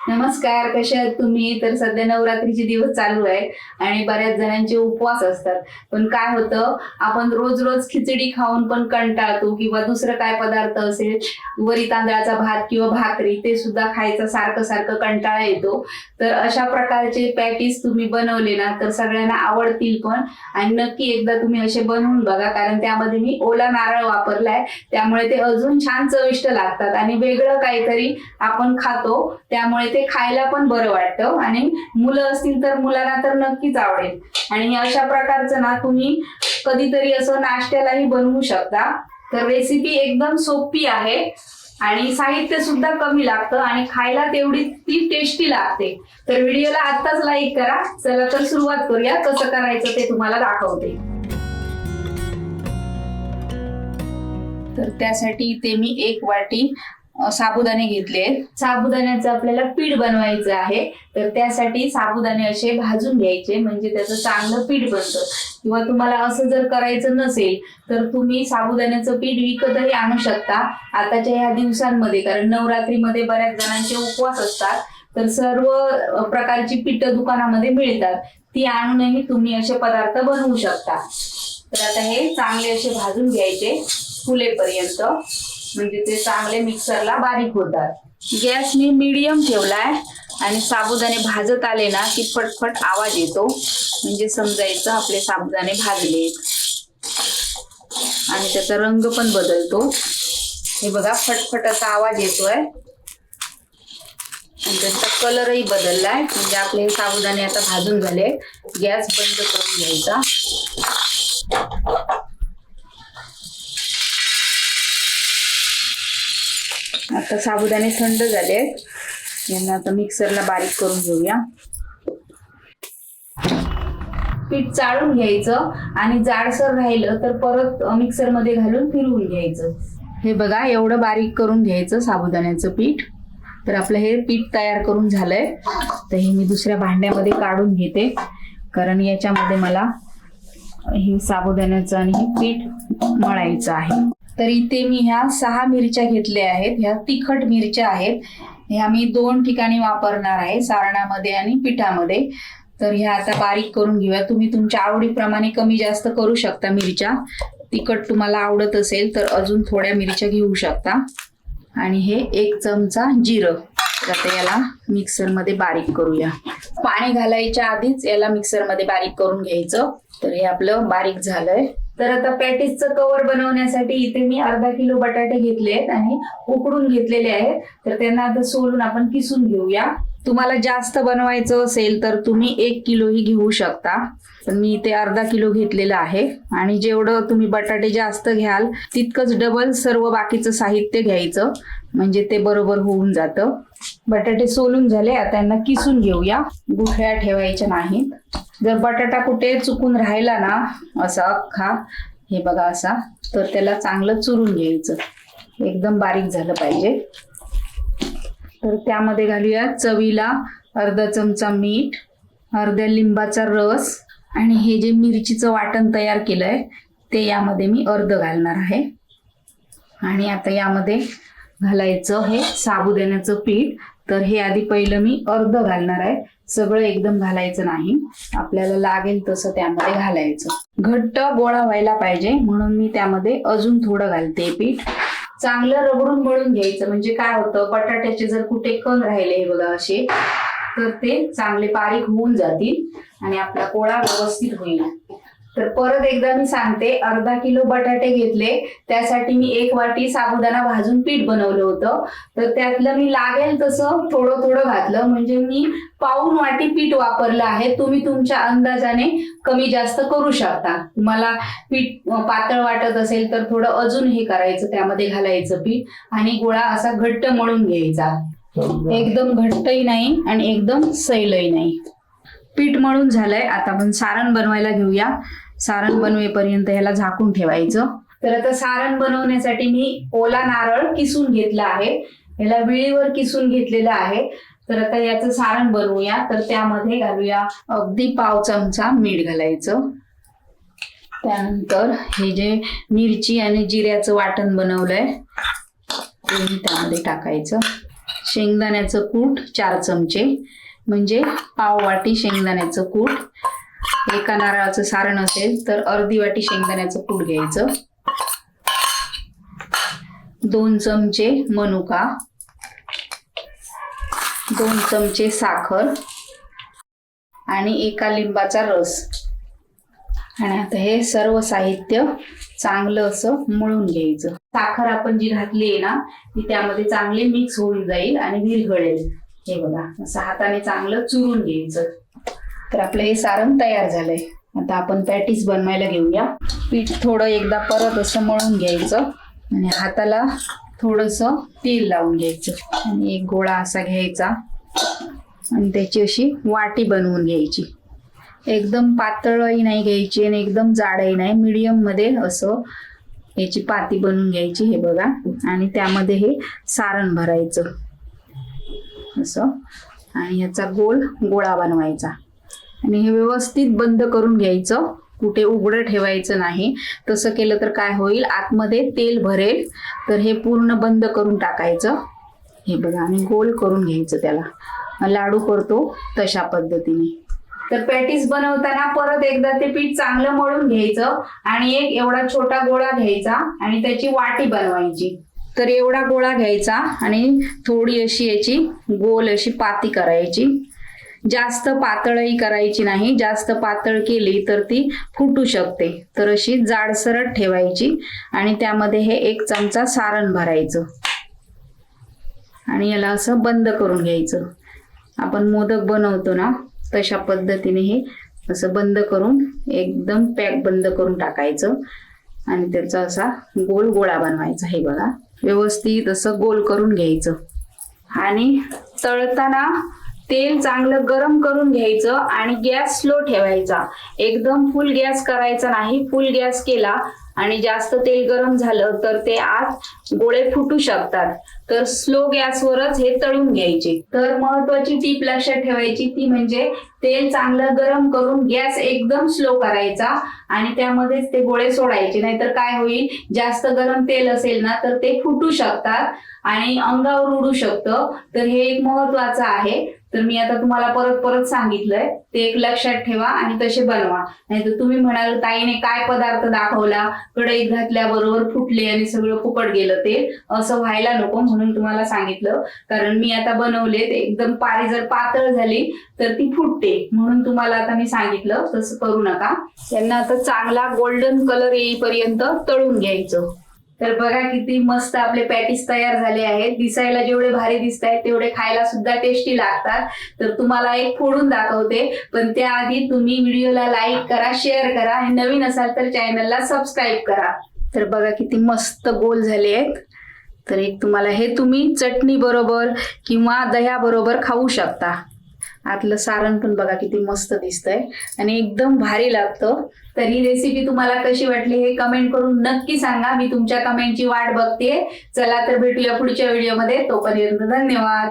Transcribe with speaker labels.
Speaker 1: नमस्कार कसे आहात तुम्ही? तर सध्या नवरात्रीचे दिवस चालू आहे आणि बऱ्याच जणांचे उपवास असतात. पण काय होतं आपण रोज रोज खिचडी खाऊन पण कंटाळतो किंवा दुसरं काय पदार्थ असेल वरी तांदळाचा भात किंवा भाकरी ते सुद्धा खायचा सारखं सारखं कंटाळा येतो. तर अशा प्रकारचे पॅटीस तुम्ही बनवले ना तर सगळ्यांना आवडतील पण. आणि नक्की एकदा तुम्ही असे बनवून बघा कारण त्यामध्ये मी ओला नारळ वापरलाय. त्यामुळे ते अजून छान चविष्ट लागतात आणि वेगळं काहीतरी आपण खातो. त्यामुळे ते खायला पण बरं वाटतं. आणि मुलं असतील तर मुलांना तर नक्कीच आवडेल. आणि अशा प्रकारचं ना तुम्ही कधीतरी असं नाश्त्यालाही बनवू शकता. तर रेसिपी एकदम सोपी आहे. आणि साहित्य सुद्धा कमी लागतं आणि खायला तेवढी ती टेस्टी लागते. तर व्हिडिओला आत्ताच लाईक करा. चला तर सुरुवात करूया. कसं करायचं ते तुम्हाला दाखवते. तर त्यासाठी इथे मी एक वाटी साबुदाणे घेतले. साबुदाण्याचं आपल्याला पीठ बनवायचं आहे. तर त्यासाठी साबुदाणे असे भाजून घ्यायचे. म्हणजे त्याचं चांगलं पीठ बनतं. किंवा तुम्हाला असं जर करायचं नसेल तर तुम्ही साबुदाण्याचं पीठ विकतही आणू शकता. आताच्या ह्या दिवसांमध्ये कारण नवरात्रीमध्ये बऱ्याच जणांचे उपवास असतात. तर सर्व प्रकारची पीठ दुकानामध्ये मिळतात. ती आणूनही तुम्ही असे पदार्थ बनवू शकता. तर आता हे चांगले असे भाजून घ्यायचे फुलेपर्यंत. म्हणजे ते चांगले मिक्सरला बारीक होतात. गॅस मी मिडियम ठेवलाय आणि साबुदाणे भाजत आले ना की फटफट आवाज येतो. म्हणजे समजायचं आपले साबुदाणे भाजलेत. आणि त्याचा रंग पण बदलतो. हे बघा फटफट असा आवाज येतोय. आणि त्याचा कलरही बदललाय. म्हणजे आपले साबुदाणे आता भाजून झाले. गॅस बंद करून घ्यायचा. आता साबुदाणे थंड झाले यांना आता मिक्सरला बारीक करून घेऊया. पीठ चाळून घ्यायचं आणि जाडसर राहिलं तर परत मिक्सरमध्ये घालून फिरवून घ्यायचं. हे बघा एवढं बारीक करून घ्यायचं साबुदाण्याचं पीठ. तर आपलं हे पीठ तयार करून झालंय. तर हे मी दुसऱ्या भांड्यामध्ये काढून घेते. कारण याच्यामध्ये मला हे साबुदाण्याचं आणि हे पीठ मळायचं आहे. तर इथे मी ह्या सहा मिरच्या घेतल्या आहेत. ह्या तिखट मिरच्या आहेत. ह्या मी दोन ठिकाणी वापरणार आहे सारणामध्ये आणि पिठामध्ये. तर ह्या आता बारीक करून घेऊया. तुम्ही तुमच्या आवडीप्रमाणे कमी जास्त करू शकता मिरच्या. तिखट तुम्हाला आवडत असेल तर अजून थोड्या मिरच्या घेऊ शकता. आणि हे एक चमचा जिरं. आता याला मिक्सरमध्ये बारीक करूया. पाणी घालायच्या आधीच याला मिक्सरमध्ये बारीक करून घ्यायचं. तर हे आपलं बारीक झालंय. तर आता पॅटीसचं कवर बनवण्यासाठी इथे मी अर्धा किलो बटाटे घेतले आहेत आणि उकडून घेतलेले आहेत. तर त्यांना आता सोलून आपण किसून घेऊया. तुम्हाला जास्त बनवायचं असेल तर तुम्ही एक किलोही घेऊ शकता. पण मी इथे अर्धा किलो घेतलेलं आहे. आणि जेवढं तुम्ही बटाटे जास्त घ्याल तितकंच डबल सर्व बाकीचं साहित्य घ्यायचं. म्हणजे ते बरोबर होऊन जातं. बटाटे सोलून झाले. आता यांना किसून घेऊया. गुठळ्या ठेवायच्या नाहीत. जर बटाटा कुठे चुकून राहिला ना असा अख्खा हे बघा असा तर त्याला चांगलं चुरून घ्यायचं. एकदम बारीक झालं पाहिजे. तर त्यामध्ये घालूया चवीला अर्धा चमचा मीठ अर्ध्या लिंबाचा रस आणि हे जे मिरचीचं वाटण तयार केलंय ते यामध्ये मी अर्ध घालणार आहे. आणि आता यामध्ये घालायचं हे साबुदाण्याचं पीठ. तर हे आधी पहिलं मी अर्ध घालणार आहे. सगळं एकदम घालायचं नाही. आपल्याला लागेल तसं त्यामध्ये घालायचं. घट्ट गोळा व्हायला पाहिजे म्हणून मी त्यामध्ये अजून थोडं घालते पीठ. चांगलं रगडून मळून घ्यायचं. म्हणजे काय होतं बटाट्याचे जर कुठे कण राहिले हे बघा असे तर ते चांगले बारीक होऊन जातील आणि आपला पोळा व्यवस्थित होईल. तर परत एकदा मी सांगते अर्धा किलो बटाटे घेतले त्यासाठी मी एक वाटी साबुदाणा भाजून पीठ बनवलं होतं. तर त्यातलं मी लागेल तसं थोडं थोडं घातलं म्हणजे मी पाऊन वाटी पीठ वापरलं आहे. तुम्ही तुमच्या अंदाजाने कमी जास्त करू शकता. तुम्हाला पीठ पातळ वाटत असेल तर थोडं अजून हे करायचं त्यामध्ये घालायचं पीठ आणि गोळा असा घट्ट मळून घ्यायचा. एकदम घट्टही नाही आणि एकदम सैलही नाही. पीठ मळून झालंय. आता आपण सारण बनवायला घेऊया. सारण बनवेपर्यंत ह्याला झाकून ठेवायचं. तर आता सारण बनवण्यासाठी मी ओला नारळ किसून घेतला आहे. ह्याला विळीवर किसून घेतलेला आहे. तर आता याचं सारण बनवूया. तर त्यामध्ये घालूया अगदी पाव चमचा मीठ घालायचं. त्यानंतर हे जे मिरची आणि जिऱ्याचं वाटण बनवलंय ते मी त्यामध्ये टाकायचं. शेंगदाण्याचं कूट चार चमचे. म्हणजे पाव वाटी शेंगदाण्याचं कूट. एका नारळाचं सारण असेल तर अर्धी वाटी शेंगदाण्याचं कूट घ्यायचं. दोन चमचे मनुका. दोन चमचे साखर. आणि एका लिंबाचा रस. आणि आता हे सर्व साहित्य चांगलं असं मळून घ्यायचं. साखर आपण जी घातली आहे ना ती त्यामध्ये चांगली मिक्स होऊन जाईल आणि विरघळेल. हे बघा असं हाताने चांगलं चुरून घ्यायचं. तर आपलं हे सारण तयार झालंय. आता आपण पॅटीस बनवायला घेऊया. पीठ थोडं एकदा परत असं मळून घ्यायचं आणि हाताला थोडस तेल लावून घ्यायचं. आणि एक गोळा असा घ्यायचा. आणि त्याची अशी वाटी बनवून घ्यायची. एकदम पातळही नाही घ्यायची आणि एकदम जाडही नाही. मिडियममध्ये असं याची पाती बनवून घ्यायची हे बघा. आणि त्यामध्ये हे सारण भरायचं. असं. आणि याचा गोल गोळा बनवायचा. आणि हे व्यवस्थित बंद करून घ्यायचं. कुठे उघडं ठेवायचं नाही. तसं केलं तर काय होईल? आतमध्ये तेल भरेल. तर हे पूर्ण बंद करून टाकायचं. हे बघा आणि गोल करून घ्यायचं त्याला. लाडू करतो तशा पद्धतीने. तर पॅटीस बनवताना परत एकदा ते पीठ चांगलं मळून घ्यायचं. आणि एक एवढा छोटा गोळा घ्यायचा. आणि त्याची वाटी बनवायची. तर एवढा गोळा घ्यायचा आणि थोडी अशी याची गोल अशी पाती करायची. जास्त पातळही करायची नाही. जास्त पातळ केली तर ती फुटू शकते. तर अशी जाडसरट ठेवायची आणि त्यामध्ये हे एक चमचा सारण भरायचं. आणि याला असं बंद करून घ्यायचं. आपण मोदक बनवतो ना तशा पद्धतीने हे असं बंद करून एकदम पॅक बंद करून टाकायचं. आणि त्याचा असा गोल गोळा बनवायचा हे बघा. व्यवस्थित असं गोल करून घ्यायचं. आणि तळताना तेल चांगलं गरम करून घ्यायचं आणि गॅस स्लो ठेवायचा. एकदम फुल गॅस करायचा नाही फुल गॅस केला आणि जास्त तेल गरम झालं तर ते आत गोळे फुटू शकतात. तर स्लो गॅसवरच हे तळून घ्यायचे. तर महत्वाची टीप लक्षात ठेवायची ती म्हणजे तेल चांगलं गरम करून गॅस एकदम स्लो करायचा आणि त्यामध्येच ते गोळे सोडायचे. नाहीतर काय होईल? जास्त गरम तेल असेल ना तर ते फुटू शकतात आणि अंगावर उडू शकतं. तर हे एक महत्वाचं आहे. तर मी आता तुम्हाला परत परत सांगितलंय. ते एक लक्षात ठेवा आणि तसे बनवा. नाहीतर तुम्ही म्हणाल ताईने काय पदार्थ दाखवला? कढईत घातल्याबरोबर फुटले आणि सगळं फुकट गेलं ते असं व्हायला नको म्हणून तुम्हाला सांगितलं. कारण मी आता बनवले एकदम पारी जर पातळ झाली तर ती फुटते. म्हणून तुम्हाला आता मी सांगितलं तसं करू नका. त्यांना आता चांगला गोल्डन कलर येईपर्यंत तळून घ्यायचं. तर बघा किती मस्त आपले पॅटीस तयार झाले आहेत. दिसायला जेवढे भारी दिसत आहेत तेवढे खायला सुद्धा टेस्टी लागतात. तर तुम्हाला एक फोडून दाखवते. पण त्याआधी तुम्ही व्हिडिओला लाईक करा शेअर करा. आणि नवीन असाल तर चॅनलला सबस्क्राईब करा. तर बघा किती मस्त गोल झाले आहेत. तर एक तुम्हाला हे तुम्ही चटणी बरोबर किंवा दह्या बरोबर खाऊ शकता. आतलं सारण पण बघा किती मस्त दिसतंय. आणि एकदम भारी लागतं. तर ही रेसिपी तुम्हाला कशी वाटली हे कमेंट करून नक्की सांगा. मी तुमच्या कमेंटची वाट बघते चला तर भेटूया पुढच्या व्हिडिओमध्ये तोपर्यंत धन्यवाद.